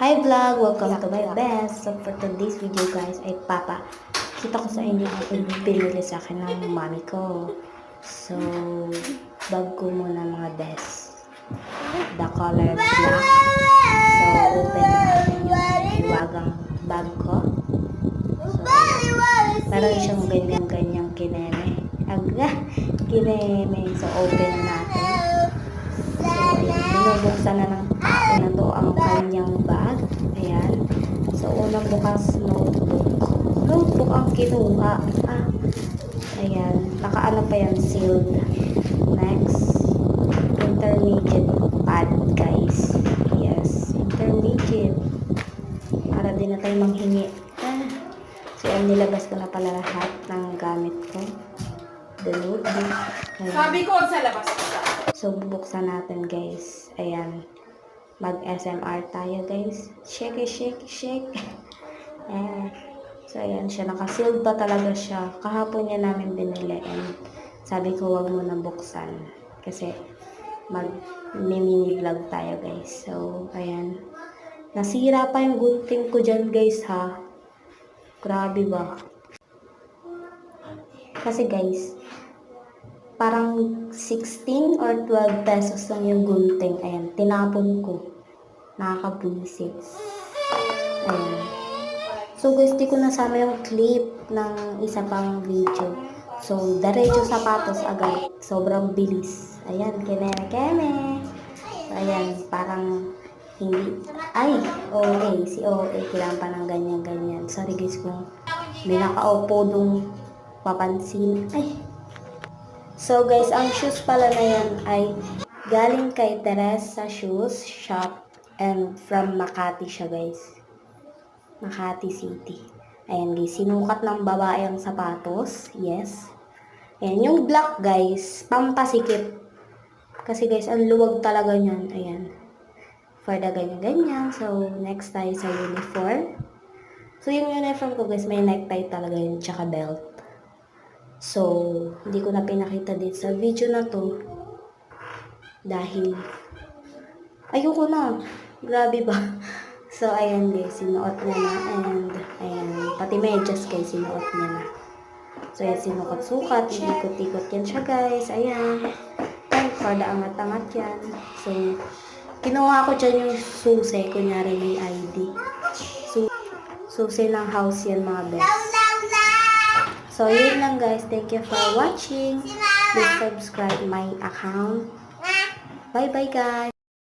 Hi vlog! Welcome to my best. So for today's video guys ay papa. Kita ko sa inyo ang pinili sa akin ng mami ko. So, bag ko muna mga best. The color black. So, open na natin yung iwagang bag ko. So, parang siyang ganyan-ganyang kineme. Aga, kineme. So, open na natin. So, ayan, binubuksan na ng kanyang bag. Ayan. So, unang bukas, notebook. Notebook ang kinuha. Ah, ayan. Nakaano pa yan, sealed. Next, intermediate pad, guys. Yes, intermediate. Para din na tayo manghingi. Ah. So, ayan, nilabas ko na pala lahat ng gamit ko. The notebook. Ayan. Sabi ko sa labas. So, bubuksan natin, guys. Ayan. Mag-SMR tayo, guys. Shake, shake, shake. Ayan. So, ayan siya. Nakasealed pa talaga siya. Kahapon niya namin binili. And sabi ko, wag mo na buksan. Kasi, mag-mini vlog tayo, guys. So, ayan. Nasira pa yung gunting ko dyan, guys, ha. Grabe ba? Kasi, guys, parang 16 or 12 pesos lang yung gunting. Ayan, tinapon ko. Nakakabwisit. Ayan. So guys, di ko nasama yung clip ng isa pang video. So, diretso sapatos agad. Sobrang bilis. Ayan, kineme keme. So, ayan, parang hindi. Ay, okay. Si OA, kailangan pa ng ganyan-ganyan. Sorry guys kung may nakaupo dong papansin. Ay, So guys, ang shoes pala na yan ay galing kay Teresa Shoes Shop and from Makati siya guys. Makati City. Ayan guys, sinukat ng babae ang sapatos. Yes. Ayan, yung black guys, pampasikip. Kasi guys, ang luwag talaga niyan. Ayan. For the ganyan-ganyan. So, next tayo sa uniform. So, yung uniform ko guys, may necktie talaga yun, tsaka belt. So, hindi ko na pinakita dito sa video na to. Dahil, ayoko na. Grabe ba? So, ayan guys, sinuot niya na. And, ayan, pati medyas guys, sinuot niya na. So, ayan, sinukat-sukat. Ikot-ikot yan siya guys. Ayan. For the angat-angat yan. So, kinuha ko dyan yung susi. Kunyari may ID. So, susi ng house yan mga best. So, yun lang guys. Thank you for watching. Please subscribe my account. Bye-bye guys.